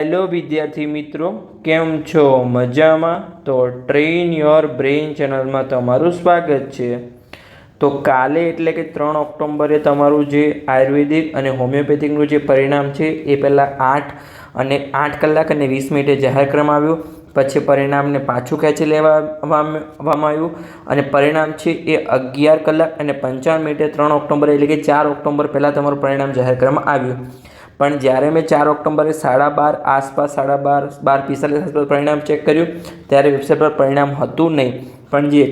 Hello વિદ્યાર્થી મિત્રો, કેમ છો? મજામાં? તો ટ્રેન યોર બ્રેઇન ચેનલમાં તમારું સ્વાગત છે. તો કાલે એટલે કે ત્રણ ઓક્ટોબરે તમારું જે આયુર્વેદિક અને હોમિયોપેથિકનું જે પરિણામ છે, એ પહેલાં આઠ અને આઠ કલાક અને વીસ મિનિટે જાહેર કરવામાં આવ્યું. પછી પરિણામને પાછું ખેંચી લેવામાં આવ્યું અને પરિણામ છે એ અગિયાર કલાક અને પંચાવન મિનિટે ત્રણ ઓક્ટોબર એટલે કે ચાર ઓક્ટોબર પહેલાં તમારું પરિણામ જાહેર કરવામાં આવ્યું. પણ જ્યારે મેં ચાર ઓક્ટોબરે સાડા બાર આસપાસ સાડા બાર બાર પિસ્તાલીસ આસપાસ પરિણામ ચેક કર્યું, ત્યારે વેબસાઇટ પર પરિણામ હતું નહીં. પણ જે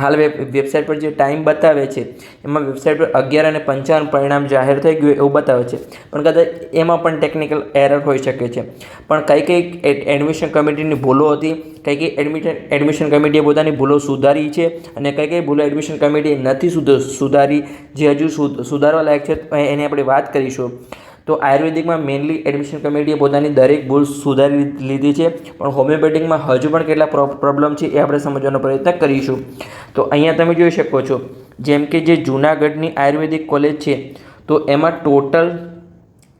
હાલ વેબ વેબસાઇટ પર જે ટાઈમ બતાવે છે, એમાં વેબસાઇટ પર અગિયાર અને પંચાવન પરિણામ જાહેર થઈ ગયું એવું બતાવે છે. પણ કદાચ એમાં પણ ટેકનિકલ એરર હોઈ શકે છે. પણ કઈ કઈ એડમિશન કમિટીની ભૂલો હતી, કઈ કઈ એડમિશન એડમિશન કમિટીએ પોતાની ભૂલો સુધારી છે, અને કઈ કઈ ભૂલો એડમિશન કમિટીએ નથી સુધ, સુધારી, જે હજુ સુધારવા લાયક છે એની આપણે વાત કરીશું. તો આયુર્વેદિકમાં મેઇનલી એડમિશન કમિટીએ પોતાની દરેક ભૂલ સુધારી લીધી છે. પણ હોમિયોપેથિકમાં હજુ પણ કેટલા પ્રોબ્લેમ છે એ આપણે સમજવાનો પ્રયત્ન કરીશું. તો અહીંયા તમે જોઈ શકો છો, જેમ કે જે જૂનાગઢની આયુર્વેદિક કોલેજ છે, તો એમાં ટોટલ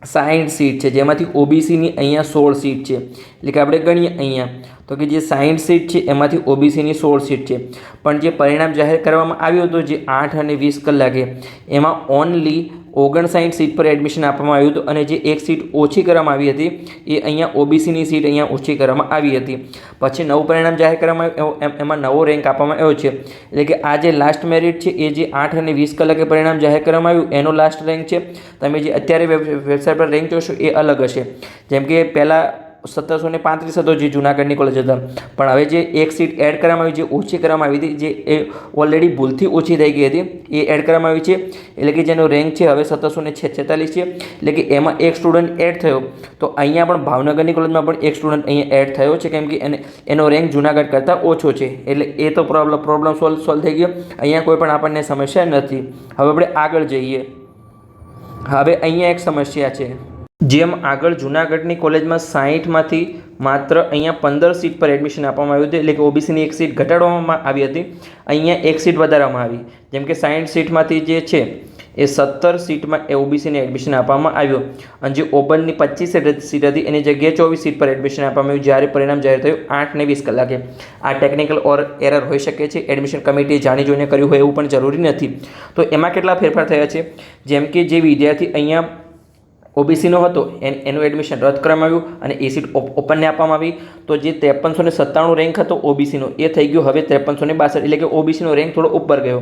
સાઠ સીટ છે, જેમાંથી ઓબીસીની અહીંયા સોળ સીટ છે. એટલે કે આપણે ગણીએ અહીંયા, તો કે જે સાઠ સીટ છે, એમાંથી ઓબીસીની સોળ સીટ છે. પણ જે પરિણામ જાહેર કરવામાં આવ્યું હતું, જે આઠ અને વીસ કલાકે, એમાં ઓનલી ઓગણસાઠ સીટ પર એડમિશન આપવામાં આવ્યું હતું અને જે એક સીટ ઓછી કરવામાં આવી હતી, એ અહીંયા ઓબીસીની સીટ અહીંયા ઓછી કરવામાં આવી હતી. પછી નવું પરિણામ જાહેર કરવામાં આવ્યું, એમાં નવો રેન્ક આપવામાં આવ્યો છે. એટલે કે આ જે લાસ્ટ મેરિટ છે, એ જે આઠ અને વીસ કલાકે પરિણામ જાહેર કરવામાં આવ્યું, એનો લાસ્ટ રેન્ક છે. તમે જે અત્યારે વેબસાઇટ પર રેન્ક જોશો, એ અલગ હશે. જેમ કે પહેલાં સત્તરસો ને પાંત્રીસ હતો જે જૂનાગઢની કોલેજ હતા. પણ હવે જે એક સીટ એડ કરવામાં આવી, જે ઓછી કરવામાં આવી હતી, જે એ ઓલરેડી ભૂલથી ઓછી થઈ ગઈ હતી, એ એડ કરવામાં આવી છે. એટલે કે જેનો રેન્ક છે હવે સત્તરસો ને છેતાલીસ છે. એટલે કે એમાં એક સ્ટુડન્ટ એડ થયો. તો અહીંયા પણ ભાવનગરની કોલેજમાં પણ એક સ્ટુડન્ટ અહીંયા એડ થયો છે, કેમ કે એને, એનો રેન્ક જૂનાગઢ કરતાં ઓછો છે. એટલે એ તો પ્રોબ્લમ પ્રોબ્લમ સોલ્વ સોલ્વ થઈ ગયો. અહીંયા કોઈ પણ આપણને સમસ્યા નથી. હવે આપણે આગળ જઈએ. હવે અહીંયા એક સમસ્યા છે. જેમ આગળ જૂનાગઢની કોલેજમાં સાહીઠમાંથી માત્ર અહીંયા પંદર સીટ પર એડમિશન આપવામાં આવ્યું હતું, એટલે કે ઓબીસીની એક સીટ ઘટાડવામાં આવી હતી, અહીંયા એક સીટ વધારવામાં આવી. જેમ કે સાઠ સીટમાંથી જે છે, એ સત્તર સીટમાં એ ઓબીસીને એડમિશન આપવામાં આવ્યું. અને જે ઓપનની પચીસ સીટ હતી, એની જગ્યાએ ચોવીસ સીટ પર એડમિશન આપવામાં આવ્યું, જ્યારે પરિણામ જાહેર થયું આઠ ને વીસ કલાકે. આ ટેકનિકલ ઓર એરર હોઈ શકે છે, એડમિશન કમિટીએ જાણી જોઈને કર્યું હોય એવું પણ જરૂરી નથી. તો એમાં કેટલા ફેરફાર થયા છે? જેમ કે જે વિદ્યાર્થી અહીંયા ઓબીસીનો હતો, એન, એનું એડમિશન રદ કરવામાં આવ્યું અને એ સીટ ઓપનને આપવામાં આવી. તો જે ત્રેપનસો ને સત્તાણું રેન્ક હતો ઓબીસીનો એ થઈ ગયો. હવે ત્રેપનસો ને બાસઠ, એટલે કે ઓબીસીનો રેન્ક થોડો ઉપર ગયો.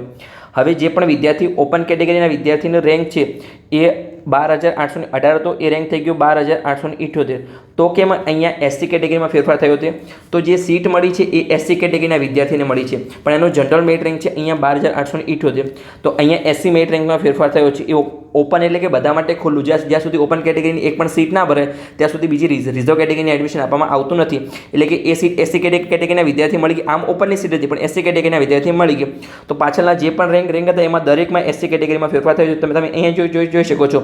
હવે જે પણ વિદ્યાર્થી ઓપન કેટેગરીના વિદ્યાર્થીનો રેન્ક છે, એ બાર હજાર આઠસો અઢાર હતો, એ રેન્ક થઈ ગયો બાર હજાર આઠસો ઇઠ્યોતેર. તો કેમ અહીંયા એસસી કેટેગરીમાં ફેરફાર થયો છે. તો જે સીટ મળી છે એ એસસી કેટેગરીના વિદ્યાર્થીને મળી છે. પણ એનો જનરલ મેરિટ રેન્ક છે અહીંયા બાર હજાર આઠસો ઇઠ્યોતેર. તો અહીંયા એસસી મેરિટ રેન્કમાં ફેરફાર થયો છે. એ ઓપન એટલે કે બધા માટે ખુલ્લું. જ્યાં જ્યાં સુધી ઓપન કેટેગરીની એક પણ સીટ ના ભરે, ત્યાં સુધી બીજી રિઝર્વ કેટેગરીની એડમિશન આપવામાં આવતું નથી. એટલે કે એ સીટ એસસી કેટેગરીના વિદ્યાર્થી મળી ગઈ આમ ઓપનની સીટ હતી, પણ એસસી કેટેગરીના વિદ્યાર્થી મળી ગઈ તો પાછળના જે પણ રેન્ક રેન્ક હતા, એમાં દરેકમાં એસસી કેટેગરીમાં ફેરફાર થયો છે. તમે તમે અહીંયા જોઈ જોઈ શકો છો.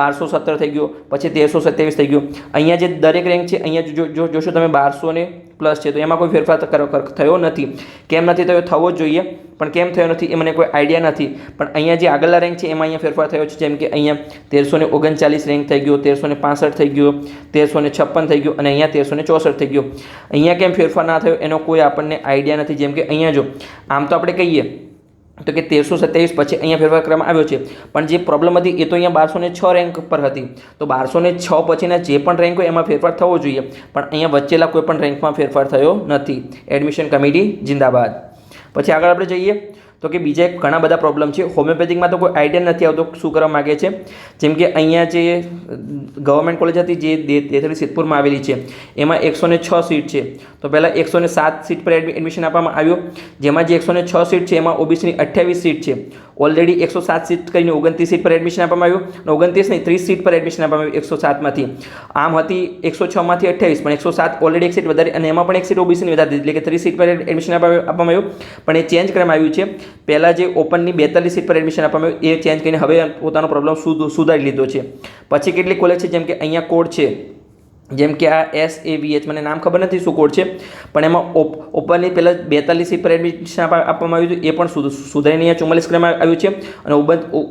બારસો સત્તર થઈ ગયો, પછી તેરસો સત્યાવીસ થઈ ગયો. અહીંયા જે દરેક રેન્ક છે, અહીંયા જો જોશો તમે બારસો ને પ્લસ છે, તો એમાં કોઈ ફેરફાર થયો નથી. કેમ નથી થયો? થવો જ જોઈએ. પણ કેમ થયો નથી એ મને કોઈ આઈડિયા નથી. પણ અહીંયા જે આગળના રેન્ક છે, એમાં અહીંયા ફેરફાર થયો છે, જેમ કે અહીંયા તેરસો ને ઓગણચાલીસ રેન્ક થઈ ગયો, તેરસો ને પાસઠ થઈ ગયો, તેરસો ને છપ્પન થઈ ગયો અને અહીંયા તેરસો ને ચોસઠ થઈ ગયો. અહીંયા કેમ ફેરફાર ના થયો એનો કોઈ આપણને આઈડિયા નથી. જેમ કે અહીંયા જો, આમ તો આપણે કહીએ તો કે તેરસો સત્યાવીસ પછી અહીંયા ફેરફાર કરવામાં આવ્યો છે. પણ જે પ્રોબ્લેમ હતી એ તો અહીંયા બારસો છ રેન્ક પર હતી. તો બારસો છ પછીના જે પણ રેન્ક હોય એમાં ફેરફાર થવો જોઈએ. પણ અહીંયા વચ્ચેલા કોઈ પણ રેન્કમાં ફેરફાર થયો નથી. એડમિશન કમિટી જિંદાબાદ. પછી આગળ આપણે જઈએ. તો કે બીજા ઘણા બધા પ્રોબ્લેમ છે. હોમિયોપેથિકમાં તો કોઈ આઈડિયા નથી આવતો શું કરવા માગે છે. જેમ કે અહીંયા જે ગવર્મેન્ટ કોલેજ હતી જે દેથરી સિદ્ધપુરમાં આવેલી છે, એમાં એકસો છ સીટ છે. તો પહેલાં એકસો સાત સીટ પર એડમિશન આપવામાં આવ્યું. જેમાં જે એકસો છ સીટ છે, એમાં ઓબીસીની અઠ્યાવીસ સીટ છે. ઓલરેડી એકસો સાત સીટ કરીને ઓગણત્રીસ સીટ પર એડમિશન આપવામાં આવ્યું. ઓગણત્રીસ નહીં, ત્રીસ સીટ પર એડમિશન આપવામાં આવ્યું એકસો સાતમાંથી આમ હતી એકસો છમાંથી અઠ્યાવીસ, પણ એકસો સાત ઓલરેડી એક સીટ વધારે અને એમાં પણ એક સીટ ઓબીસીની વધારી એટલે કે ત્રીસ સીટ પર એડમિશન આપવામાં આવ્યું. પણ એ ચેન્જ કરવામાં આવ્યું છે. પહેલાં જે ઓપનની બેતાલીસ સીટ પર એડમિશન આપવામાં આવ્યું, એ ચેન્જ કરીને હવે પોતાનો પ્રોબ્લેમ સુધારી લીધો છે. પછી કેટલી કોલેજ છે જેમ કે અહીંયા કોડ છે, જેમ કે આ એસ એ વી એચ મને નામ ખબર નથી શું કોડ છે, પણ એમાં ઓપ ઓપનની પહેલાં બેતાલીસ સીટ પર એડમિશન આપવા- આપવામાં આવ્યું હતું, એ પણ સુધ- સુધારીને અહીંયા ચુમ્માલીસ કરવામાં આવ્યું છે અને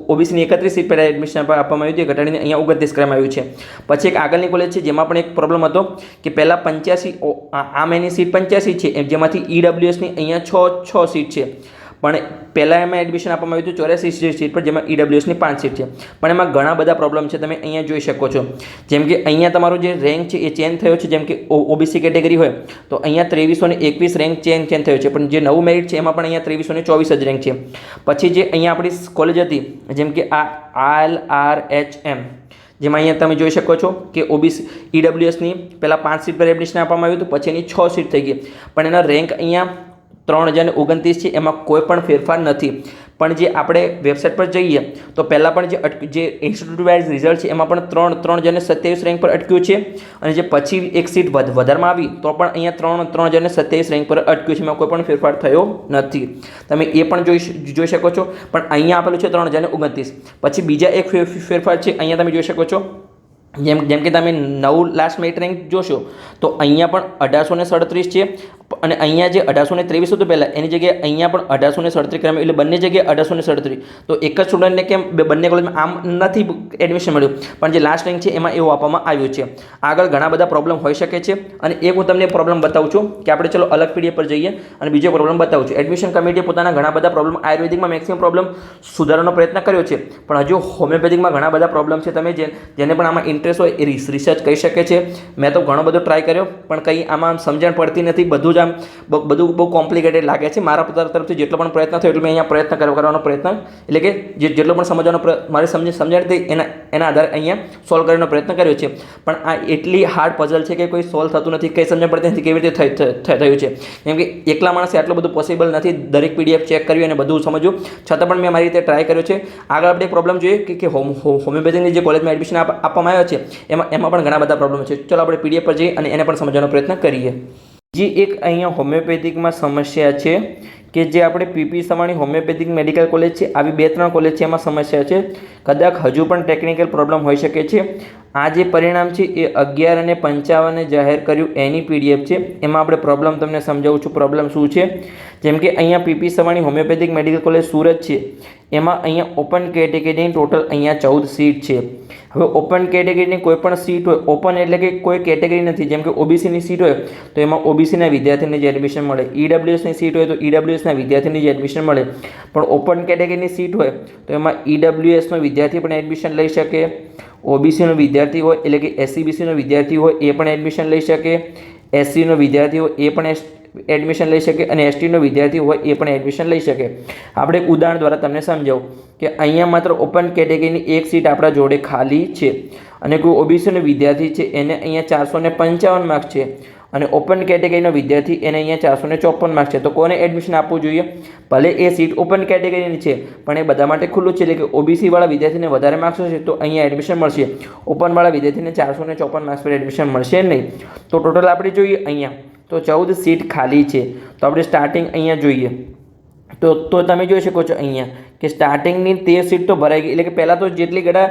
ઓબીસીની એકત્રીસ સીટ પર એડમિશન આપવા- આપવામાં આવ્યું હતું ઘટાડીને અહીંયા ઓગણત્રીસ કરવામાં આવ્યું છે. પછી એક આગળની કોલેજ છે, જેમાં પણ એક પ્રોબ્લેમ હતો કે પહેલાં પંચ્યાસી આ મહિની સીટ પંચ્યાસી છે, એમ, જેમાંથી ઈડબ્લ્યુએસની અહીંયા છ છ સીટ છે. પણ પહેલાં એમાં એડમિશન આપવામાં આવ્યું હતું ચોર્યાસી સીટ પર, જેમાં ઈડબ્લ્યુએસની પાંચ સીટ છે. પણ એમાં ઘણા બધા પ્રોબ્લેમ છે, તમે અહીંયા જોઈ શકો છો. જેમ કે અહીંયા તમારો જે રેન્ક છે એ ચેન્જ થયો છે, જેમ કે ઓબીસી કેટેગરી હોય, તો અહીંયા ત્રેવીસો ને એકવીસ રેન્ક ચેન્જ ચેન્જ થયો છે. પણ જે નવું મેરિટ છે, એમાં પણ અહીંયા ત્રેવીસો ને ચોવીસ જ રેન્ક છે. પછી જે અહીંયા આપણી કોલેજ હતી, જેમ કે આ આર આર એચ એમ, જેમાં અહીંયા તમે જોઈ શકો છો કે ઓબીસી ઈડબ્લ્યુએસની પહેલાં પાંચ સીટ પર એડમિશન આપવામાં આવ્યું હતું, પછી એની છ સીટ થઈ ગઈ. પણ એના રેન્ક અહીંયા ત્રણ હજાર ઓગણત્રીસ છે, એમાં કોઈ પણ ફેરફાર નથી. પણ જે આપણે વેબસાઇટ પર જઈએ, તો પહેલાં પણ જે જે ઇન્સ્ટિટ્યૂટ વાઇઝ રિઝલ્ટ છે, એમાં પણ ત્રણ ત્રણ હજાર સત્યાવીસ રેન્ક પર અટક્યું છે. અને જે પછી એક સીટ વધ, વધારમાં આવી, તો પણ અહીંયા ત્રણ ત્રણ હજાર સત્યાવીસ રેન્ક પર અટક્યું છે, એમાં કોઈ પણ ફેરફાર થયો નથી. તમે એ પણ જોઈ જોઈ શકો છો. પણ અહીંયા આપેલું છે ત્રણ હજાર ઓગણત્રીસ. પછી બીજા એક ફેરફાર છે, અહીંયા તમે જોઈ શકો છો. જેમ જેમ કે તમે નવું લાસ્ટ મેરિટ રેન્ક જોશો, તો અહીંયા પણ અઢારસો ને સડત્રીસ છે. અને અહીંયા જે અઢારસો ને ત્રેવીસ હતું પહેલાં, એની જગ્યાએ અહીંયા પણ અઢારસો ને સડત્રીસ કરવામાં એટલે બંને જગ્યાએ અઢારસો ને સડત્રીસ. તો એક જ સ્ટુડન્ટને કેમ બંને કોલેજમાં આમ નથી એડમિશન મળ્યું. પણ જે લાસ્ટ રેન્ક છે, એમાં એવું આપવામાં આવ્યું છે. આગળ ઘણા બધા પ્રોબ્લેમ હોઈ શકે છે. અને એક હું તમને પ્રોબ્લેમ બતાવું છું, કે આપણે ચલો અલગ પીડીએફ પર જઈએ અને બીજો પ્રોબ્લેમ બતાવું છું. એડમિશન કમિટીએ પોતાના ઘણા બધા પ્રોબ્લેમ આયુર્વેદિકમાં મેક્સિમમ પ્રોબ્લેમ સુધારવાનો પ્રયત્ન કર્યો છે. પણ હજુ હોમિયોપેથિકમાં ઘણા બધા પ્રોબ્લેમ છે તમે જે, જેને પણ આમાં ઇન્ટરેસ્ટ હોય એ રિસર્ચ કહી શકે છે. મેં તો ઘણો બધો ટ્રાય કર્યો, પણ કંઈ આમાં સમજણ પડતી નથી. બધું જ આમ બધું બહુ કોમ્પ્લિકેટેડ લાગે છે. મારા તરફ- તરફથી જેટલો પણ પ્રયત્ન થયો એટલો મેં અહીંયા પ્રયત્ન કરવાનો પ્રયત્ન. એટલે કે જે, જેટલો પણ સમજવાનો મારે સમજ સમજણ એના એના આધારે અહીંયા સોલ્વ કરવાનો પ્રયત્ન કર્યો છે. પણ આ એટલી હાર્ડ પઝલ છે કે કોઈ સોલ્વ થતું નથી, કંઈ સમજણ પડતી નથી, કેવી રીતે થઈ- થયું છે. કેમ કે એકલા માણસે આટલું બધું પોસિબલ નથી, દરેક પીડીએફ ચેક કર્યું અને બધું સમજ્યું છતાં પણ મેં મારી રીતે ટ્રાય કર્યો છે. આગળ આપણે પ્રોબ્લેમ જોઈએ કે હોમ હોમિયોપેથીની જે કોલેજમાં એડમિશન આપવામાં આવ્યા છે, એમાં એમાં પણ ઘણા બધા પ્રોબ્લેમ છે. ચલો આપણે પીડીએફ પર જઈએ અને એને પણ સમજવાનો પ્રયત્ન કરીએ. જે, એક અહીંયા હોમિયોપેથિકમાં સમસ્યા છે કે જે આપણે P P Savani homeopathic medical college છે, આવી બે ત્રણ કોલેજ છે, એમાં સમસ્યા છે. કદાચ હજુ પણ ટેકનિકલ પ્રોબ્લેમ હોઈ શકે છે. આ જે પરિણામ છે, એ અગિયાર અને પંચાવને જાહેર કર્યું એની પીડીએફ છે. એમાં આપણે પ્રોબ્લેમ તમને સમજાવું છું, પ્રોબ્લેમ શું છે? જેમ કે અહીંયા P P Savani homeopathic medical college Surat છે. એમાં અહીંયા ઓપન કેટેગરીની ટોટલ અહીંયા ચૌદ સીટ છે. હવે ઓપન કેટેગરીની કોઈ પણ સીટ હોય ઓપન એટલે કે કોઈ કેટેગરી નથી, જેમ કે ઓબીસીની સીટ હોય, તો એમાં ઓબીસીના વિદ્યાર્થીને જ એડમિશન મળે. ઈડબ્લ્યુએસની સીટ હોય, તો ઈડબ્લ્યુએસના વિદ્યાર્થીને જ એડમિશન મળે. પણ ઓપન કેટેગરીની સીટ હોય, તો એમાં ઈડબ્લ્યુએસનો વિદ્યાર્થી પણ એડમિશન લઈ શકે. ઓબીસીનો વિદ્યાર્થી હોય, એટલે કે એસસીબીસીનો વિદ્યાર્થી હોય, એ પણ એડમિશન લઈ શકે. એસસીનો વિદ્યાર્થી હોય, એ પણ એડમિશન લઈ શકે અને એસટીનો વિદ્યાર્થી હોય એ પણ એડમિશન લઈ શકે. આપણે એક ઉદાહરણ દ્વારા તમને સમજાવું કે અહીંયા માત્ર ઓપન કેટેગરીની એક સીટ આપણા જોડે ખાલી છે અને કોઈ ઓબીસીનો વિદ્યાર્થી છે એને અહીંયા ચારસો ને પંચાવન માર્ક્સ છે અને ઓપન કેટેગરીનો વિદ્યાર્થી એને અહીંયા ચારસો ને ચોપન માર્ક્સ છે. તો કોને એડમિશન આપવું જોઈએ? ભલે એ સીટ ઓપન કેટેગરીની છે, પણ એ બધા માટે ખુલ્લું છે. એટલે કે ઓબીસીવાળા વિદ્યાર્થીને વધારે માર્ક્સ હશે તો અહીંયા એડમિશન મળશે. ઓપનવાળા વિદ્યાર્થીને ચારસો ને ચોપન માર્ક્સ પર એડમિશન મળશે નહીં. તો ટોટલ આપણે જોઈએ અહીંયા. તો ચૌદ સીટ ખાલી છે. તો આપણે સ્ટાર્ટિંગ અહીંયા જોઈએ. તો તો તમે જોઈ શકો છો અહીંયા કે સ્ટાર્ટિંગની તેર સીટ તો ભરાઈ ગઈ. એટલે કે પહેલાં તો જેટલી ગડા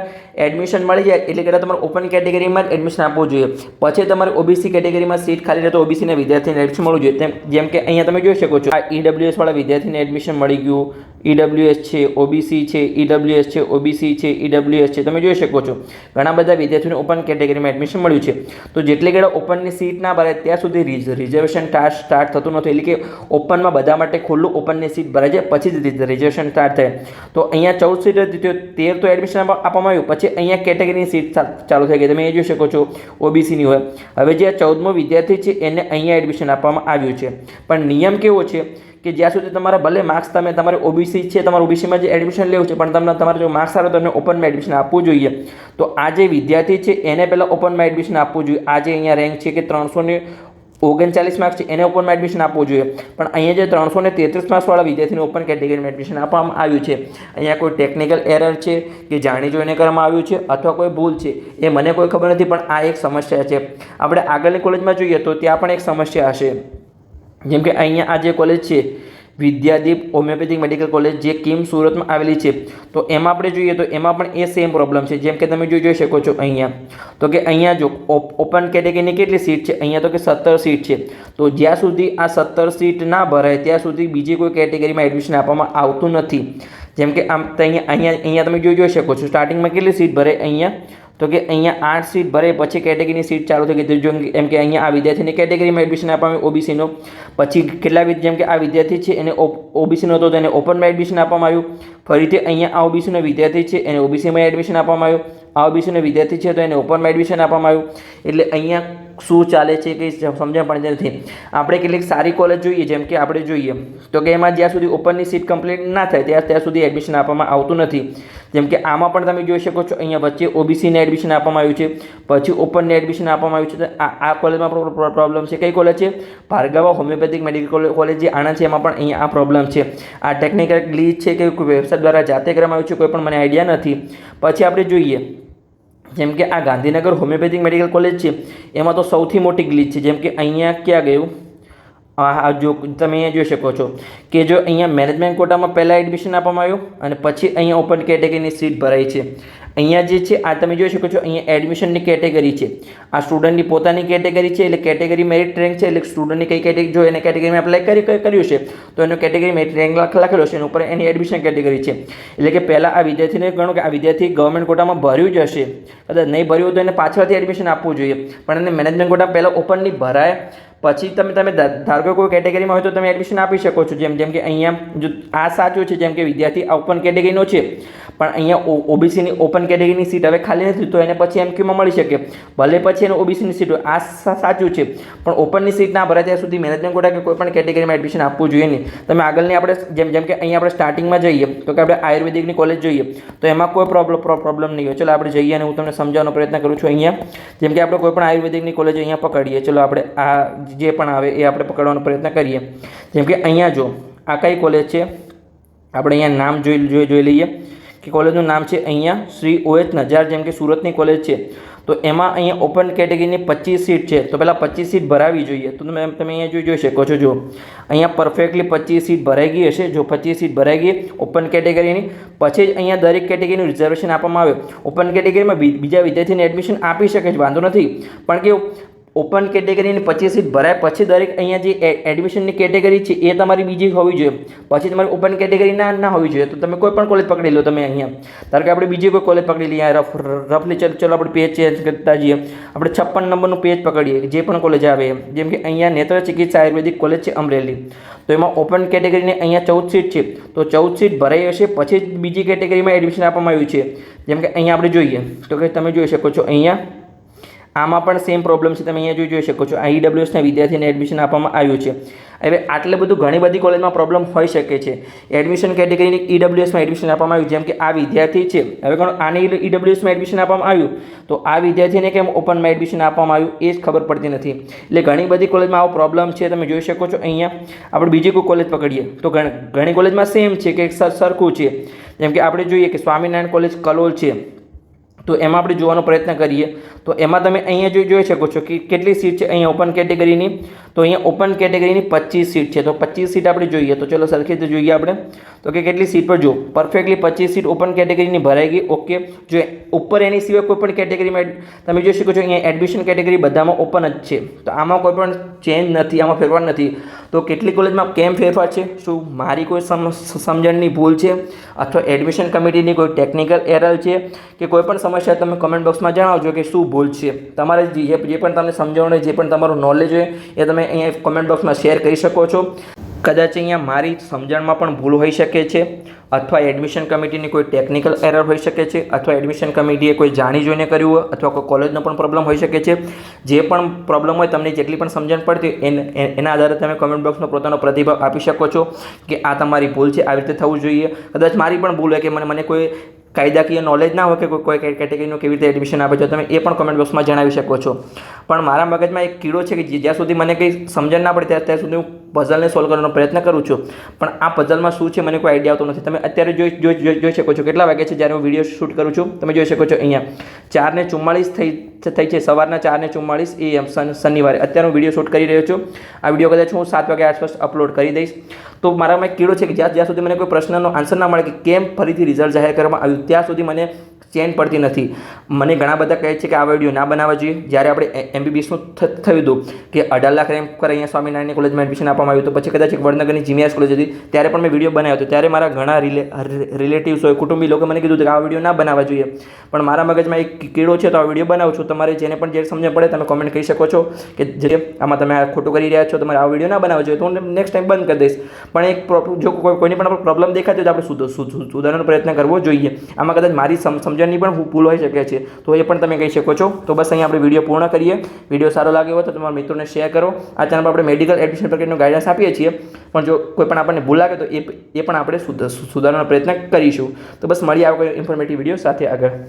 એડમિશન મળી જાય, એટલે ગડા તમારે ઓપન કેટેગરીમાં જ એડમિશન આપવું જોઈએ. પછી તમારે ઓબીસી કેટેગરીમાં સીટ ખાલી રહે તો ઓબીસીના વિદ્યાર્થીને એડમિશન મળવું જોઈએ. જેમ કે અહીંયા તમે જોઈ શકો છો. આ ઈડબ્લ્યુએસવાળા વિદ્યાર્થીને એડમિશન મળી ગયું. ઈડબ્લ્યુએસ છે ઓબીસી છે ઈડબ્લ્યુએસ છે ઓબીસી છે ઈડબ્લ્યુએસ છે. તમે જોઈ શકો છો. ઘણા બધા વિદ્યાર્થીઓને ઓપન કેટેગરીમાં એડમિશન મળ્યું છે. તો જેટલી ગડા ઓપનની સીટ ના ભરાય ત્યાં સુધી રિઝર્વેશન સ્ટાર્ટ સ્ટાર્ટ થતું નથી એટલે કે ઓપનમાં બધા માટે ખુલ્લું ઓપનની સીટ ભરાય છે પછી જ રિઝર્વેશન સ્ટાર્ટ થાય. તો અહીંયા ચૌદ સીટ હતી તેર તો એડમિશન આપવામાં આવ્યું. પછી અહીંયા કેટેગરીની સીટ ચાલુ થઈ ગઈ. તમે એ જોઈ શકો છો ઓબીસીની હોય. હવે જે ચૌદમો વિદ્યાર્થી છે, એને અહીંયા એડમિશન આપવામાં આવ્યું છે. પણ નિયમ કેવો છે કે જ્યાં સુધી તમારા ભલે માર્ક્સ તમે તમારે ઓબીસી છે, તમારે ઓબીસીમાં જે એડમિશન લેવું છે, પણ તમને તમારે જો માર્ક્સ સારો તમને ઓપનમાં એડમિશન આપવું જોઈએ. તો આ જે વિદ્યાર્થી છે, એને પહેલાં ઓપનમાં એડમિશન આપવું જોઈએ. આજે અહીંયા રેન્ક છે કે ત્રણસો ને ઓગણચાલીસ માર્ક્સ છે, એને ઓપનમાં એડમિશન આપવું જોઈએ. પણ અહીંયા જે ત્રણસો ને તેત્રીસ માર્ક્સવાળા વિદ્યાર્થીને ઓપન કેટેગરીમાં એડમિશન આપવામાં આવ્યું છે. અહીંયા કોઈ ટેકનિકલ એરર છે કે જાણી જોઈને કરવામાં આવ્યું છે અથવા કોઈ ભૂલ છે, એ મને કોઈ ખબર નથી, પણ આ એક સમસ્યા છે. આપણે આગળની કોલેજમાં જોઈએ તો ત્યાં પણ એક સમસ્યા હશે. જેમ કે અહીંયા આ જે કોલેજ છે વિદ્યાદીપ હોમિયોપેથિક મેડિકલ કોલેજ જે કિમ સુરતમાં આવેલી છે. તો એમાં આપણે જોઈએ તો એમાં પણ એ સેમ પ્રોબ્લેમ છે. જેમ કે તમે જોઈ જોઈ શકો છો અહીંયા. તો કે અહીંયા જો ઓપન કેટેગરીની કેટલી સીટ છે? અહીંયા તો કે સત્તર સીટ છે. તો જ્યાં સુધી આ સત્તર સીટ ના ભરાય, ત્યાં સુધી બીજી કોઈ કેટેગરીમાં એડમિશન આપવામાં આવતું નથી. જેમ કે આમ અહીંયા અહીંયા અહીંયા તમે જોઈ જોઈ શકો છો. સ્ટાર્ટિંગમાં કેટલી સીટ ભરે અહીંયા તો કે અહીંયા આઠ સીટ ભરે પછી કેટેગરીની સીટ ચાલુ થઈ ગઈ. જો એમ કે અહીંયા આ વિદ્યાર્થીની કેટેગરીમાં એડમિશન આપવામાં ઓબીસીનો પછી કેટલા જેમ કે આ વિદ્યાર્થી છે, એને ઓબીસીનો હતો, તો એને ઓપનમાં એડમિશન આપવામાં આવ્યું. ફરીથી અહીંયા આ ઓબીસીનો વિદ્યાર્થી છે, એને ઓબીસીમાં એડમિશન આપવામાં આવ્યું. આ ઓબીસીનો વિદ્યાર્થી છે તો એને ઓપનમાં એડમિશન આપવામાં આવ્યું. એટલે અહીંયા શું ચાલે છે કે સમજણ પડતી નથી. આપણે કેટલીક સારી કોલેજ જોઈએ, જેમ કે આપણે જોઈએ, તો કે એમાં જ્યાં સુધી ઓપનની સીટ કમ્પ્લીટ ના થાય, ત્યાં ત્યાં સુધી એડમિશન આપવામાં આવતું નથી. જેમ કે આમાં પણ તમે જોઈ શકો છો, અહીંયા વચ્ચે ઓબીસીને એડમિશન આપવામાં આવ્યું છે, પછી ઓપનને એડમિશન આપવામાં આવ્યું છે, તો આ કોલેજમાં પ્રોબ્લેમ છે. કઈ કોલેજ છે? ભાર્ગવા હોમિયોપેથિક મેડિકલ કોલેજ જે આણંદ છે, એમાં પણ અહીંયા આ પ્રોબ્લેમ છે. આ ટેકનિકલ ગ્લીચ છે કે વેબસાઇટ દ્વારા જાતે કરવામાં આવ્યું છે, કોઈ પણ મને આઈડિયા નથી. પછી આપણે જોઈએ જેમ કે આ ગાંધીનગર હોમિયોપેથિક મેડિકલ કોલેજ છે, એમાં તો સૌથી મોટી ગ્લિચ છે. જેમ કે અહીંયા ક્યાં ગયું? આ જો તમે અહીંયા જોઈ શકો છો કે જો અહીંયા મેનેજમેન્ટ કોટામાં પહેલાં એડમિશન આપવામાં આવ્યું અને પછી અહીંયા ઓપન કેટેગરીની સીટ ભરાઈ છે. અહીંયા જે છે, આ તમે જોઈ શકો છો, અહીંયા એડમિશનની કેટેગરી છે. આ સ્ટુડન્ટની પોતાની કેટેગરી છે, એટલે કેટેગરી મેરિટ રેન્ક છે, એટલે સ્ટુડન્ટની કઈ કેટેગરી જો એને કેટેગરીમાં એપ્લાય કરી, કરી- કર્યું છે, તો એનો કેટેગરી મેરિટ રેન્ક લખેલો છે, એના ઉપર એની એડમિશન કેટેગરી છે. એટલે કે પહેલાં આ વિદ્યાર્થીને ગણો કે આ વિદ્યાર્થી ગવર્મેન્ટ કોટામાં ભર્યું જ હશે. કદાચ નહીં ભર્યું તો એને પાછળથી એડમિશન આપવું જોઈએ. પણ એને મેનેજમેન્ટ કોટા પહેલાં ઓપનની ભરાય. પછી તમે તમે ધારો કે કોઈ કેટેગરીમાં હોય તો તમે એડમિશન આપી શકો છો. જેમ જેમ કે અહીંયા જો આ સાચું છે, જેમ કે વિદ્યાર્થી ઓપન કેટેગરીનો છે, પણ અહીંયા ઓબીસીની ઓપન કેટેગરીની સીટ હવે ખાલી નથી, તો એને પછી એમક્યુમાં મળી શકે? ભલે પછી એને ઓબીસીની સીટ આ સાચું છે, પણ ઓપનની સીટ ના ભરાય ત્યાં સુધી મેનેજમેન્ટ કોટા કે કોઈ પણ કેટેગરીમાં એડમિશન આપવું જોઈએ નહીં. તમે આગળની આપણે જેમ જેમ કે અહીંયા આપણે સ્ટાર્ટિંગમાં જઈએ, તો કે આપણે આયુર્વેદિકની કોલેજ જોઈએ, તો એમાં કોઈ પ્રોબ્લેમ પ્રોબ્લેમ નહીં હોય. ચલો આપણે જઈએ અને હું તમને સમજાવવાનો પ્રયત્ન કરું છું અહીંયા. જેમ કે આપણે કોઈ પણ આયુર્વેદિકની કોલેજ અહીંયા પકડીએ, ચલો આપણે આ જે પણ આવે એ આપણે પકડવાનો પ્રયત્ન કરીએ. જેમ કે અહીંયા જો, આ કઈ કોલેજ છે? આપણે અહીંયા નામ જોઈ જોઈ જોઈ લઈએ કે કોલેજનું નામ છે અહીંયા શ્રી ઓએચ નજાર, જેમ કે સુરતની કોલેજ છે. તો એમાં અહીંયા ઓપન કેટેગરીની પચીસ સીટ છે. તો પહેલાં પચીસ સીટ ભરાવી જોઈએ. તો તમે તમે અહીંયા જોઈ જોઈ શકો છો, જો. અહીંયા પરફેક્ટલી પચીસ સીટ ભરાઈ ગઈ હશે. જો પચીસ સીટ ભરાઈ ગઈ ઓપન કેટેગરીની પછી જ અહીંયા દરેક કેટેગરીનું રિઝર્વેશન આપવામાં આવે ઓપન કેટેગરીમાં બીજા વિદ્યાર્થીને એડમિશન આપી શકે છે, વાંધો નથી. પણ કેવું ઓપન કેટેગરીની પચીસ સીટ ભરાય. પછી દરેક અહીંયા જે એડમિશનની કેટેગરી છે, એ તમારી બીજી હોવી જોઈએ. પછી તમારી ઓપન કેટેગરીના ના હોવી જોઈએ. તો તમે કોઈ પણ કોલેજ પકડી લો તમે અહીંયા. ધારો કે આપણે બીજી કોઈ કોલેજ પકડી લઈએ રફ રફલી ચલો ચલો આપણે પેજ ચેન્જ કરતા જઈએ. આપણે છપ્પન નંબરનું પેજ પકડીએ, જે પણ કોલેજ આવે. જેમ કે અહીંયા નેત્ર ચિકિત્સા આયુર્વેદિક કોલેજ છે અમરેલી. તો એમાં ઓપન કેટેગરીની અહીંયા ચૌદ સીટ છે. તો ચૌદ સીટ ભરાઈ હશે, પછી જ બીજી કેટેગરીમાં એડમિશન આપવામાં આવ્યું છે. જેમ કે અહીંયા આપણે જોઈએ. તો કે તમે જોઈ શકો છો, અહીંયા આમાં પણ સેમ પ્રોબ્લેમ છે, તમે અહીંયા જોઈ શકો છો. આઈ ઈડબ્લ્યુએસના વિદ્યાર્થીને એડમિશન આપવામાં આવ્યું છે. હવે આટલે બધું ઘણી બધી કોલેજમાં પ્રોબ્લેમ હોઈ શકે છે. એડમિશન કેટેગરીની ઈડબ્લ્યુએસમાં એડમિશન આપવામાં આવ્યું, જેમ કે આ વિદ્યાર્થી છે. હવે કોણ આને ઈડબ્લ્યુએસમાં એડમિશન આપવામાં આવ્યું? તો આ વિદ્યાર્થીને કેમ ઓપનમાં એડમિશન આપવામાં આવ્યું? એ જ ખબર પડતી નથી. એટલે ઘણી બધી કોલેજમાં આવો પ્રોબ્લેમ છે, તમે જોઈ શકો છો અહીંયા. આપણે બીજી કોઈ કોલેજ પકડીએ. તો ઘણી કોલેજમાં સેમ છે કે સર, સરખું છે. જેમ કે આપણે જોઈએ કે સ્વામિનારાયણ કોલેજ કલોલ છે. તો એમાં આપણે જોવાનો પ્રયત્ન કરીએ. તો એમાં તમે અહીંયા જોઈ જોઈ શકો છો કે કેટલી સીટ છે અહીંયા ઓપન કેટેગરીની. તો અહીંયા ઓપન કેટેગરીની પચીસ સીટ છે. તો પચીસ સીટ આપણે જોઈએ. તો ચલો સરખી રીતે જોઈએ આપણે. તો કે કેટલી સીટ પર જો પરફેક્ટલી પચીસ સીટ ઓપન કેટેગરીની ભરાઈ ગઈ. ઓકે. જો ઉપર એની સિવાય કોઈ પણ કેટેગરીમાં તમે જોઈ શકો છો અહીંયા એડમિશન કેટેગરી બધામાં ઓપન જ છે. તો આમાં કોઈ પણ ચેન્જ નથી. આમાં ફેરફાર નથી. તો કેટલી કોલેજમાં કેમ ફેરફાર છે? શું મારી કોઈ સમ, સમજણની ભૂલ છે? અથવા એડમિશન કમિટીની કોઈ ટેકનિકલ એરર છે? કે કોઈ પણ સમસ્યા તમે કમેન્ટ બોક્સમાં જણાવજો કે શું ભૂલ છે? તમારે જે પણ તમને સમજાવવાનું હોય, જે પણ તમારું નોલેજ હોય, એ તમે અહીંયા કમેન્ટ બોક્સમાં શેર કરી શકો છો. કદાચ અહીંયા મારી સમજણમાં પણ ભૂલ હોઈ શકે છે. અથવા એડમિશન કમિટીની કોઈ ટેકનિકલ એરર હોઈ શકે છે, અથવા એડમિશન કમિટીએ કોઈ જાણી જોઈને કર્યું હોય, અથવા કોઈ કોલેજનો પણ પ્રોબ્લેમ હોઈ શકે છે. જે પણ પ્રોબ્લેમ હોય તમને જેટલી પણ સમજણ પડતી એને આધારે તમે કમેન્ટ બોક્સમાં પોતાનો પ્રતિભાવ આપી શકો છો કે આ તમારી ભૂલ છે, આવી રીતે થવું જોઈએ. કદાચ મારી પણ ભૂલ હોય કે મને મને કોઈ કાયદાકીય નોલેજ ના હોય કે કોઈ કોઈ કેટેગરીનું કેવી રીતે એડમિશન આપે છે, તમે એ પણ કમેન્ટ બોક્સમાં જણાવી શકો છો. પણ મારા મગજમાં એક કીડો છે કે જ્યાં સુધી મને કંઈ સમજણ ના પડે ત્યાં સુધી હું પઝલને સોલ્વ કરવાનો પ્રયત્ન કરું છું. પણ આ પઝલમાં શું છે મને કોઈ આઈડિયા આવતો નથી. તમે અત્યારે જોઈ જોઈ જોઈ શકો છો કેટલા વાગે છે જ્યારે હું વીડિયો શૂટ કરું છું. તમે જોઈ શકો છો અહીંયા ચારને ચુમ્માળીસ થઈ થઈ છે. સવારના ચારને ચુમ્માળીસ એમ શનિવારે. અત્યારે હું વીડિયો શૂટ કરી રહ્યો છું. આ વીડિયો કદાચ હું સાત વાગે આસપાસ અપલોડ કરી દઈશ. તો મારામાં કીડો છે કે જ્યાં જ્યાં સુધી મને કોઈ પ્રશ્નનો આન્સર ના મળે કે કેમ ફરીથી રિઝલ્ટ જાહેર કરવામાં આવ્યું, ત્યાં સુધી મને ચેન પડતી નથી. મને ઘણા બધા કહે છે કે આ વીડિયો ના બનાવવા જોઈએ. જ્યારે આપણે એમબીબીએસનું થયું હતું કે અઢાર લાખ રેન્ક પર અહીંયા સ્વામિનારાયણ કોલેજમાં એડમિશન આપવામાં આવ્યું તો પછી કદાચ એક વડનગરની જીમીએસ કોલેજ હતી. ત્યારે પણ મેં વીડિયો બનાવ્યો હતો. ત્યારે મારા ઘણા રિલે રિલેટિવ્સ હોય, કુટુંબી લોકો મને કીધું કે આ વીડિયો ના બનાવવા જોઈએ. પણ મારા મગજમાં એક કીડો છે તો આ વીડિયો બનાવું છું. તમારે જેને પણ જે સમજ પડે તમે કોમેન્ટ કરી શકો છો કે જે આમાં તમે આ ખોટું કરી રહ્યા છો, તમારે આ વીડિયો ના બનાવવો જોઈએ તો હું નેક્સ્ટ ટાઈમ બંધ કરી દઈશ. પણ એક જો કોઈ, કોઈને પણ પ્રોબ્લેમ દેખાતી હોય તો આપણે સુધ- સુધ- સુધ- સુધારવાનો પ્રયત્ન કરવો જોઈએ. આમાં કદાચ મારી સમ- સમજણની પણ ભૂલ હોઈ શકે છે. તો એ પણ તમે કહી શકો છો. તો બસ અહીંયા આપણે વીડિયો પૂર્ણ કરીએ. વીડિયો સારો લાગ્યો હોય તો તમારા મિત્રોને શેર કરો. આ ચેનલ પર આપણે મેડિકલ એડમિશન પ્રક્રિયાનું ગાઈડન્સ આપીએ છીએ. પણ જો કોઈ પણ આપણને ભૂલ લાગે તો એ એ પણ આપણે સુધારવાનો પ્રયત્ન કરીશું. તો બસ મળી આવો કોઈ ઇન્ફોર્મેટિવ વીડિયો સાથે આગળ.